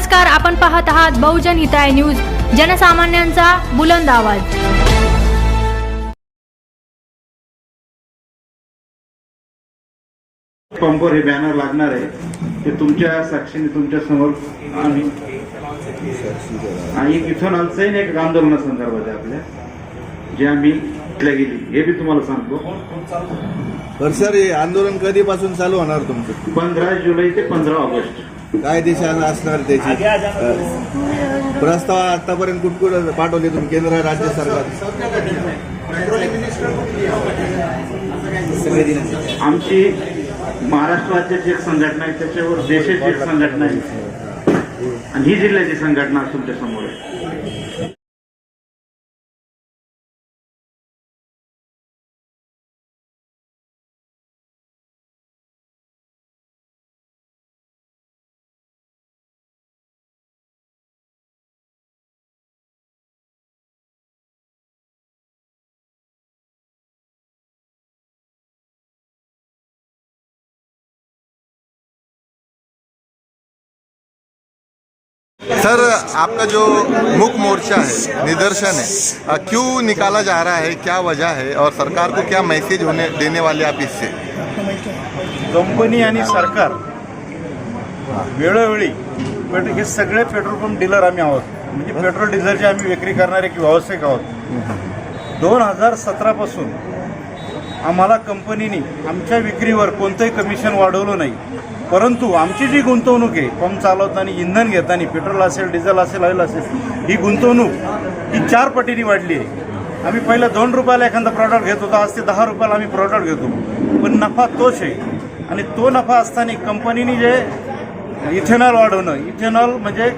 नमस्कार आपण पाहत आहात बहुजन हिताय न्यूज जनसामान्यांचा बुलंद आवाज. पंपवर हे बॅनर लागणार आहे. ते तुमच्या साक्षीने तुमच्यासमोर आम्ही आणि एक इथेनॉलचं आहे एक आंदोलनासंदर्भात आहे आपल्या. जे आम्ही इथल्या गेली. हे बी तुम्हाला सांगतो. सर हे आंदोलन कधीपासून चालू होणार तुमचं? पंधरा जुलै ते पंधरा ऑगस्ट. काय दिशा असणार त्याची? प्रस्ताव आतापर्यंत कुठकुठ पाठवले तुम्ही? केंद्र राज्य सरकार? आमची महाराष्ट्र राज्याची एक संघटना आहे त्याच्यावर देशाची एक संघटना आहे. आणि ही जिल्ह्याची संघटना तुमच्यासमोर आहे. सर आपका जो मुख मोर्चा है निदर्शन है क्यों निकाला जा रहा है? क्या वजह है? और सरकार को क्या मैसेज होने देने वाले आप इससे? कंपनी आणि सरकार वेळोवेळी पेट्रोल हे सगळे पेट्रोल पंप डीलर आम्ही आहोत. म्हणजे पेट्रोल डिझेलचे आम्ही विक्री करणारे की व्यावसायिक आहोत. दोन हजार सतरापासून आम्हाला कंपनीने आमच्या विक्रीवर कोणतंही कमिशन वाढवलं नाही. परंतु आमची जी गुंतवणूक आहे पंप चालवताना इंधन घेताना पेट्रोल असेल डिझेल असेल ऑइल असेल ही गुंतवणूक ही चार पटीने वाढली आहे. आम्ही पहिलं दोन रुपयाला एखादा प्रॉडक्ट घेत होतो आज ते दहा रुपयाला आम्ही प्रॉडक्ट घेतो. पण नफा तोच आहे. आणि तो नफा असताना कंपनीने जे इथेनॉल वाढवणं इथेनॉल म्हणजे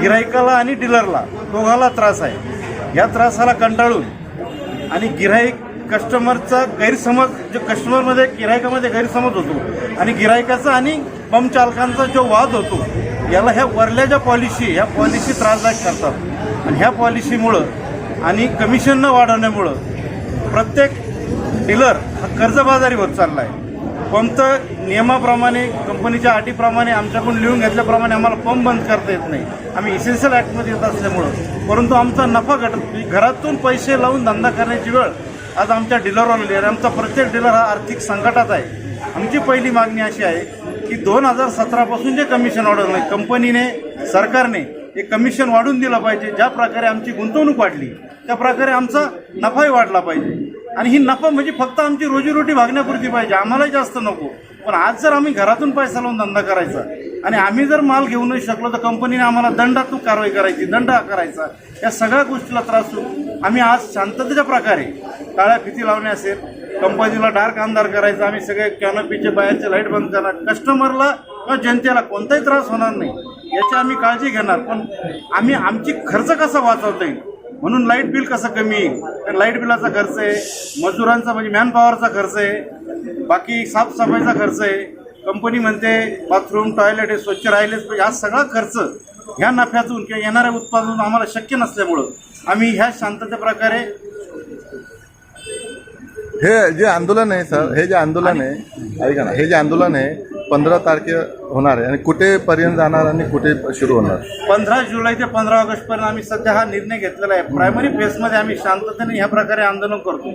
गिरायकाला आणि डीलरला दोघाला त्रास आहे. या त्रासाला कंटाळून आणि गिराईक कस्टमरचा गैरसमज जो कस्टमरमध्ये गिरायकामध्ये गैरसमज होतो. आणि गिरायकाचा आणि पंप चालकांचा जो वाद होतो याला ह्या वरल्या ज्या पॉलिसी ह्या पॉलिसी त्रासदायक करतात. आणि ह्या पॉलिसीमुळं आणि कमिशन न वाढवण्यामुळं प्रत्येक डीलर हा कर्जबाजारी होत चालला आहे पंप नियमाप्रमाणे कंपनीच्या अटीप्रमाणे आमच्याकडून लिहून घेतल्याप्रमाणे आम्हाला पंप बंद करता येत नाही. आम्ही इसेन्शियल ॲक्टमध्ये येत असल्यामुळं. परंतु आमचा नफा घटत म्हणजे घरातून पैसे लावून धंदा करण्याची वेळ आज आमच्या डीलरवर आलेली आहे. आमचा प्रत्येक डीलर हा आर्थिक संकटात आहे. आमची पहिली मागणी अशी आहे की दोन हजार सतरापासून जे कमिशन वाढवलं नाही कंपनीने सरकारने हे कमिशन वाढून दिलं पाहिजे. ज्या प्रकारे आमची गुंतवणूक वाढली त्या प्रकारे आमचा नफाही वाढला पाहिजे. आणि ही नफा म्हणजे फक्त आमची रोजीरोटी भागण्यापुरती पाहिजे. आम्हालाही जास्त नको. पण आज जर आम्ही घरातून पैसा लावून धंदा करायचा आणि आम्ही जर माल घेऊ नाही शकलो तर कंपनीने आम्हाला दंडात्मक कारवाई करायची दंड करायचा या सगळ्या गोष्टीला त्रास होऊन आम्ही आज शांततेच्या प्रकारे काळ्या फिती लावणे असेल कंपनीला डार्क अंधार करायचा आम्ही सगळे कॅनोपीचे बाहेरचे लाइट बंद करणार. कस्टमरला किंवा जनतेला कोणताही त्रास होणार नाही. याची आम्ही काळजी घेणार. पण आम्ही आमची खर्च कसा वाचवता येईल? म्हणून लाइट बिल कसं कमी येईल? लाइट बिलाचा खर्च आहे मजुरांचा म्हणजे मॅन पॉवरचा खर्च आहे बाकी साफसफाईचा खर्च आहे. कंपनी म्हणते बाथरूम टॉयलेट हे स्वच्छ राहिलेच पाहिजे. हा सगळा खर्च ह्या नफ्यातून किंवा येणाऱ्या उत्पादनातून आम्हाला शक्य नसल्यामुळं आम्ही ह्या शांतते प्रकारे हे जे आंदोलन आहे सर हे जे आंदोलन आहे ऐका ना हे जे आंदोलन आहे पंधरा तारखे होणार आहे आणि कुठेपर्यंत जाणार आणि कुठे सुरू होणार? पंधरा जुलै ते पंधरा ऑगस्ट पर्यंत आम्ही सध्या हा निर्णय घेतलेला आहे. प्रायमरी फेजमध्ये आम्ही शांततेने ह्या प्रकारे आंदोलन करतो.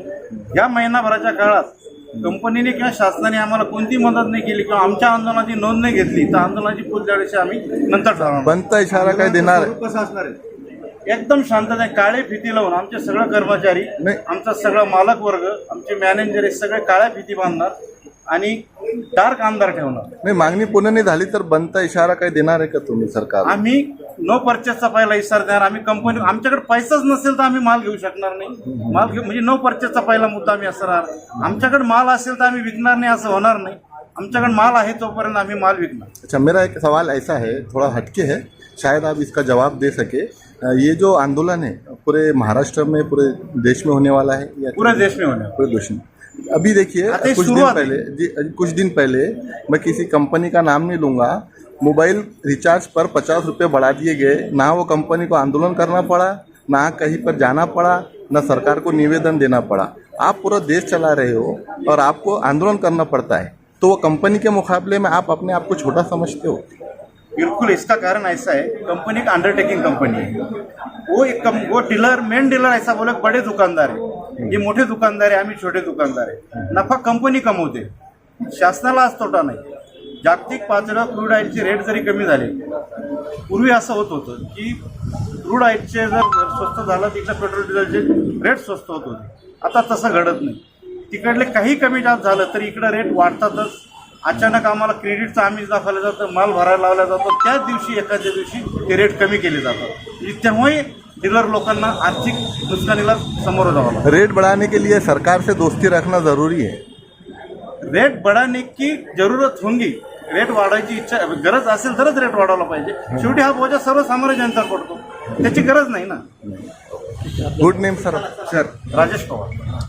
या महिनाभराच्या काळात कंपनीने किंवा शासनाने आम्हाला कोणती मदत नाही केली किंवा आमच्या आंदोलनाची नोंद नाही घेतली तर आंदोलनाची पुढच्या आम्ही नंतर ठरवणार. बनता इशारा काय देणार आहे? कसं असणार आहे? एकदम शांतता काळे फिती लावून आमचे सगळे कर्मचारी नाही. आमचा सगळा मालक वर्ग आमचे मॅनेजर हे सगळे काळ्या फिती बांधणार आणि डार्क अंधार ठेवणार. नाही मागणी पूर्ण नाही झाली तर बनता इशारा काय देणार आहे का तुम्ही सरकार? आम्ही नो परचेसचा पहिला इशारा देणार. आम्ही कंपनी आमच्याकडे पैसाच नसेल तर आम्ही माल घेऊ शकणार नाही. माल घेऊ म्हणजे नो परचेसचा पहिला मुद्दा आम्ही असणार आमच्याकडे माल असेल तर आम्ही विकणार नाही असं होणार नाही. आमच्याकडे माल आहे तोपर्यंत आम्ही माल विकणार. अच्छा मेरा एक सवाल ऐसा है थोड़ा हटके है. शायद आप इसका जवाब दे सके. ये जो आंदोलन है पूरे महाराष्ट्र में पूरे देश में होने वाला है या पूरे देश में होने वाला पूरे देश में? अभी देखिए कुछ दिन पहले जी कुछ दिन पहले मैं किसी कंपनी का नाम नहीं लूँगा मोबाइल रिचार्ज पर पचास रुपये बढ़ा दिए गए ना वो कंपनी को आंदोलन करना पड़ा ना कहीं पर जाना पड़ा ना सरकार को निवेदन देना पड़ा। आप पूरा देश चला रहे हो और आपको आंदोलन करना पड़ता है तो वो कंपनी के मुकाबले में आप अपने आप को छोटा समझते हो? बिल्कुल इसका कारण ऐसा है कंपनी एक अंडरटेकिंग कंपनी है। वो एक कम, वो डीलर मेन डीलर ऐसा बोले बड़े दुकानदार है। ये मोठे दुकानदार आहे आम्ही छोटे दुकानदार आहे नफा कंपनी कमवते। शासनाला आज तोटा नाही। जागतिक पातळीवर क्रूड ऑइलचे रेट जरी कमी झाले पूर्वी असं होत होतं की क्रूड ऑइलचे जर स्वस्त झालं तिकडे पेट्रोल डिझेलचे रेट स्वस्त होत होते. आता तसं घडत नाही. तिकडले काही कमी जास्त झालं तर इकडं रेट वाढतातच. अचानक आम्हाला क्रेडिटचं आम्ही दाखवलं जातं माल भरायला लावला जातो. त्याच दिवशी एखाद्या दिवशी ते रेट कमी केले जातात. त्यामुळे डीलर लोकांना आर्थिक नुकसानीला समोर जावं लागतं. रेट बढ़ाने के लिए सरकार से दोस्ती रखना ज़रूरी है। रेट बढ़ाने की जरूरत होंगी. रेट वाढवायची इच्छा गरज असेल तरच रेट वाढवला पाहिजे. शेवटी हा बोजा सर्वसामान्य जनतेवर पडतो. त्याची गरज नाही ना? Good name sir sir Rajesh Pawar.